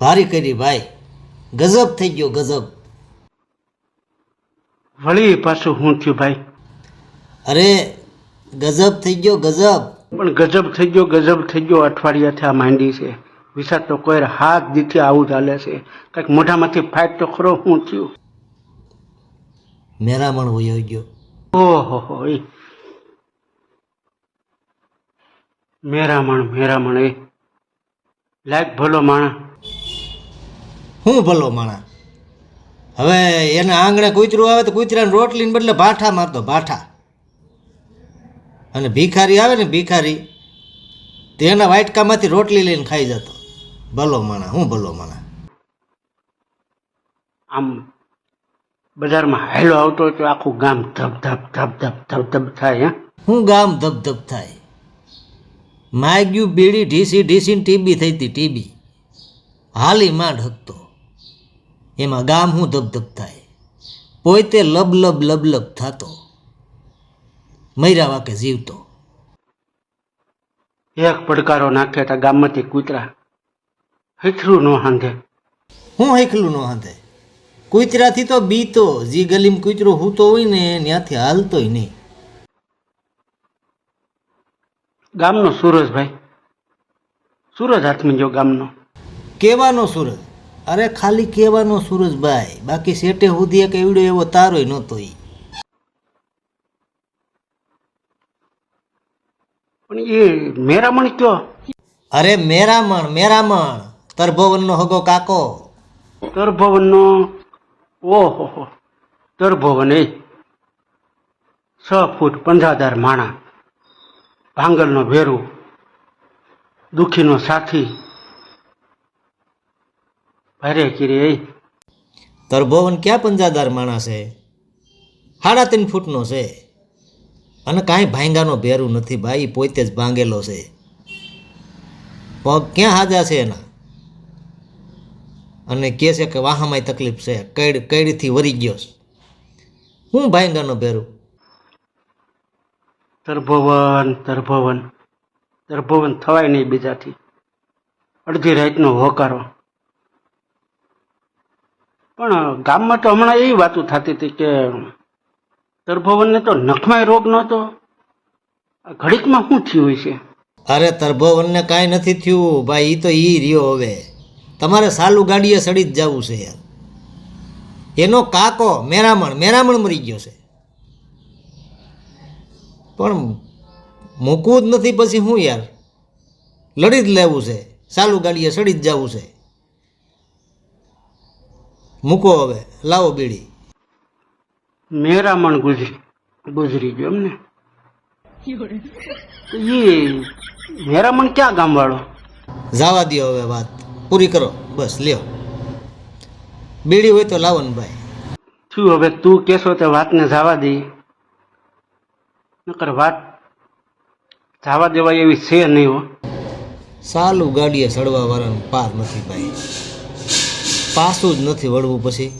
ભારી કરી ભાઈ. ગજબ થઈ ગયો ગજબ. વળી પાછું હું થયું ભાઈ? અરે ગજબ થઈ ગયો ગજબ. પણ ગજબ થઈ ગયો ગજબ થઈ ગયો અઠવાડિયાથી આ માંડી છે. વિશાળ તો કોઈ હાથ દીથી આવું ચાલે છે. કંઈક મોઢામાંથી ફાઇટ તો ખરો હું થયું? મેરામણ વયો ગયો. ઓહો હો એ. મેરામણ મેરામણ એ. લાયક ભલો માણા હું ભલો માણા? હવે એના આંગણે કૂતરું આવે તો કૂતરાને રોટલીને બદલે ભાઠા મારતો ભાઠા. અને ભિખારી આવે ને ભિખારી તો એના વાટકામાંથી રોટલી લઈને ખાઈ જતો. ભલો માણા હું ભલો માણા? આમ બજારમાં હેલો આવતો તો આખું ગામ ધબ ધબ ધબ ધબ ધબ ધબ થાય હે? ગામ ધબધબ થાય. માગ્યું બીડી ઢીસી ઢીસીને ટીબી થઈ હતી ટીબી. હાલી માંડ ઢકતો એમાં ગામ હું ધબધબ થાય. પોતે લબ લબ લબ લબ થતો. મૈરા વાકે જીવતો. એક પડકારો નાખે તા ગામમાંથી કૂતરા. હેઠરું નો હાંધે. હું એકલું નો હાંધે. કૂતરાથી તો બીતો. જી ગલીમાં કૂતરો હૂતો હોય ને ત્યાંથી હાલતોય નહીં. ગામનો સુરજભાઈ. સુરજ હાથમાં જો ગામનો. કેવાનો સૂરજ? અરે ખાલી કેવાનો સુરજભાઈ બાકી શેઠે સુધી એક એવડો એવો તારોય નહોતો એ પણ એ મેરામણ કયો? અરે મેરામણ મેરામણ તરભવનનો હગો કાકો. તરભવનનો? ઓહો તરભવન એ. છ ફૂટ પંજાદાર માણા. ભાંગલનો ભેરું. દુખીનો સાથી. ભારે કીરી. એ તરભવન ક્યાં પંજાદાર માણસ છે? સાડા ત્રણ ફૂટનો છે. અને કાંઈ ભાંગાનો ભેરું નથી ભાઈ પોતે જ ભાંગેલો છે. પગ ક્યાં હાજા છે એના? અને કહે છે કે વાહામાં તકલીફ છે. કઈડ કઈડથી વરી ગયો છે. હું ભાંગાનો ભેરું? તરભવન તરભવન તરભવન થવાય નહીં બીજાથી. અડધી રાતનો હોકારો. પણ ગામમાં તો હમણાં એવી વાતો થતી હતી કે તરભવનને તો નખમાય રોગ નહોતો. ઘડીકમાં શું થયું છે અરે તરભવનને કાંઈ નથી થયું. ભાઈ એ તો એ રહ્યો હવે. તમારે સાલું ગાડીએ સડી જ જવું છે યાર. એનો કાકો મેરામણ મેરામણ મરી ગયો છે. પણ મૂકવું જ નથી પછી હું યાર? લડી જ લેવું છે. સાલું ગાડીએ સડી જ જવું છે. મૂકો હવે લાવો બીડી. મેરામણ ગુજરી ગુજરી ગયો એમને. એ મેરામણ ક્યાં ગામવાળો? જવા દો હવે વાત પૂરી કરો બસ લ્યો. બીડી હોય તો લાવો ને ભાઈ. શું હવે તું કહેશો તે વાતને જવા દઈ નકર વાત જવા દેવાય એવી છે નહીં હો. સાલું ગાડીએ સડવા વાળાનું પાર નથી ભાઈ. પાછું જ નથી વળવું પછી.